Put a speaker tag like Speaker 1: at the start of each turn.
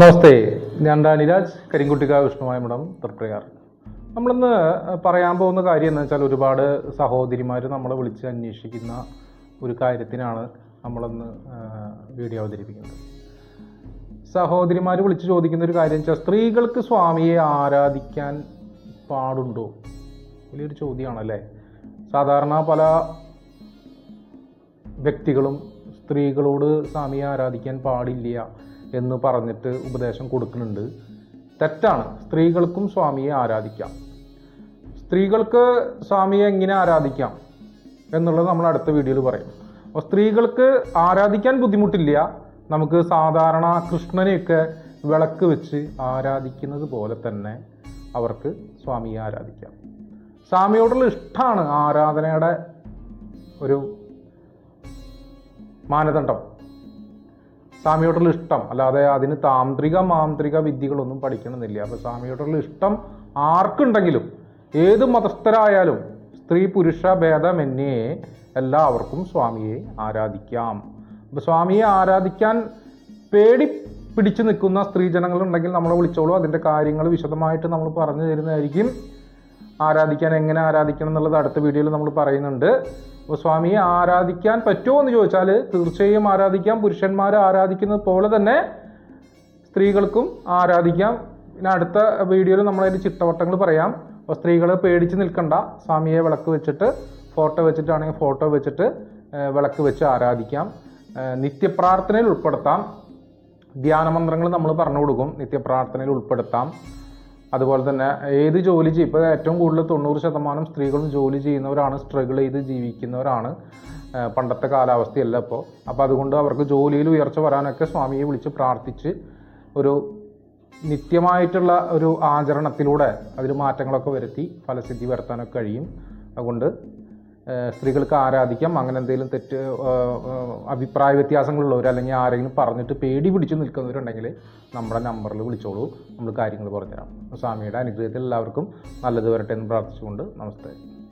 Speaker 1: നമസ്തേ ഞാൻ ഡാനിരാജ് കരിങ്കുട്ടിക വിഷ്ണുമായ മഠം തൃപ്രയാർ. നമ്മളിന്ന് പറയാൻ പോകുന്ന കാര്യം എന്ന് വെച്ചാൽ ഒരുപാട് സഹോദരിമാർ നമ്മളെ വിളിച്ച് അന്വേഷിക്കുന്ന ഒരു കാര്യത്തിനാണ് നമ്മളിന്ന് വീഡിയോ അവതരിപ്പിക്കുന്നത്. സഹോദരിമാർ വിളിച്ച് ചോദിക്കുന്ന ഒരു കാര്യം വെച്ചാൽ സ്ത്രീകൾക്ക് സ്വാമിയെ ആരാധിക്കാൻ പാടുണ്ടോ? വലിയൊരു ചോദ്യമാണല്ലേ? സാധാരണ പല വ്യക്തികളും സ്ത്രീകളോട് സ്വാമിയെ ആരാധിക്കാൻ പാടില്ല. എന്ന് പറഞ്ഞിട്ട് ഉപദേശം കൊടുക്കുന്നുണ്ട്. തെറ്റാണ്. സ്ത്രീകൾക്കും സ്വാമിയെ ആരാധിക്കാം. സ്ത്രീകൾക്ക് സ്വാമിയെ എങ്ങനെ ആരാധിക്കാം എന്നുള്ളത് നമ്മൾ അടുത്ത വീഡിയോയിൽ പറയും. അപ്പോൾ സ്ത്രീകൾക്ക് ആരാധിക്കാൻ ബുദ്ധിമുട്ടില്ല. നമുക്ക് സാധാരണ കൃഷ്ണനെയൊക്കെ വിളക്ക് വെച്ച് ആരാധിക്കുന്നത് പോലെ തന്നെ അവർക്ക് സ്വാമിയെ ആരാധിക്കാം. സ്വാമിയോടുള്ള ഇഷ്ടമാണ് ആരാധനയുടെ ഒരു മാനദണ്ഡം. സ്വാമിയോടുള്ള ഇഷ്ടം. അല്ലാതെ അതിന് താന്ത്രിക മാന്ത്രിക വിദ്യകളൊന്നും പഠിക്കണമെന്നില്ല. അപ്പോൾ സ്വാമിയോടുള്ള ഇഷ്ടം ആർക്കുണ്ടെങ്കിലും ഏത് മതസ്ഥരായാലും സ്ത്രീ പുരുഷ ഭേദമെന്നേ എല്ലാവർക്കും സ്വാമിയെ ആരാധിക്കാം. അപ്പോൾ സ്വാമിയെ ആരാധിക്കാൻ പേടി പിടിച്ചു നിൽക്കുന്ന സ്ത്രീജനങ്ങളുണ്ടെങ്കിൽ നമ്മളെ വിളിച്ചോളൂ. അതിന്റെ കാര്യങ്ങൾ വിശദമായിട്ട് നമ്മൾ പറഞ്ഞു തരുന്നതായിരിക്കും. ആരാധിക്കാൻ എങ്ങനെ ആരാധിക്കണം എന്നുള്ളത് അടുത്ത വീഡിയോയിൽ നമ്മൾ പറയുന്നുണ്ട്. സ്വാമിയെ ആരാധിക്കാൻ പറ്റുമോ എന്ന് ചോദിച്ചാൽ തീർച്ചയായും ആരാധിക്കാം. പുരുഷന്മാരെ ആരാധിക്കുന്നത് പോലെ തന്നെ സ്ത്രീകൾക്കും ആരാധിക്കാം. പിന്നെ അടുത്ത വീഡിയോയിൽ നമ്മളതിന്റെ ചിട്ടവട്ടങ്ങൾ പറയാം. അപ്പോൾ സ്ത്രീകൾ പേടിച്ച് നിൽക്കണ്ട. സ്വാമിയെ വിളക്ക് വെച്ചിട്ട് ഫോട്ടോ വെച്ചിട്ടാണെങ്കിൽ ഫോട്ടോ വെച്ചിട്ട് വിളക്ക് വെച്ച് ആരാധിക്കാം. നിത്യപ്രാർത്ഥനയിൽ ഉൾപ്പെടുത്താം. ധ്യാനമന്ത്രങ്ങൾ നമ്മൾ പറഞ്ഞു കൊടുക്കും. നിത്യപ്രാർത്ഥനയിൽ ഉൾപ്പെടുത്താം. അതുപോലെ തന്നെ ഏത് ജോലി ചെയ്യും? ഇപ്പോൾ ഏറ്റവും കൂടുതൽ തൊണ്ണൂറ് ശതമാനം സ്ത്രീകളും ജോലി ചെയ്യുന്നവരാണ് സ്ട്രഗിൾ ചെയ്ത് ജീവിക്കുന്നവരാണ് പണ്ടത്തെ കാലാവസ്ഥയല്ല ഇപ്പോൾ അപ്പോൾ അതുകൊണ്ട് അവർക്ക് ജോലിയിൽ ഉയർച്ച വരാനൊക്കെ സ്വാമിയെ വിളിച്ച് പ്രാർത്ഥിച്ച് ഒരു നിത്യമായിട്ടുള്ള ഒരു ആചരണത്തിലൂടെ അതിൽ മാറ്റങ്ങളൊക്കെ വരുത്തി ഫലസിദ്ധി വരുത്താനൊക്കെ കഴിയും. അതുകൊണ്ട് സ്ത്രീകൾക്ക് ആരാധിക്കാം അങ്ങനെ എന്തെങ്കിലും തെറ്റ് അഭിപ്രായ വ്യത്യാസങ്ങളുള്ളവർ അല്ലെങ്കിൽ ആരെങ്കിലും പറഞ്ഞിട്ട് പേടി പിടിച്ചു നിൽക്കുന്നവരുണ്ടെങ്കിൽ നമ്മുടെ നമ്പറിൽ വിളിച്ചോളൂ. നമ്മൾ കാര്യങ്ങൾ പറഞ്ഞുതരാം. സ്വാമിയുടെ അനുഗ്രഹത്തിൽ എല്ലാവർക്കും നല്ലത് വരട്ടെ എന്ന് പ്രാർത്ഥിച്ചുകൊണ്ട് നമസ്തേ.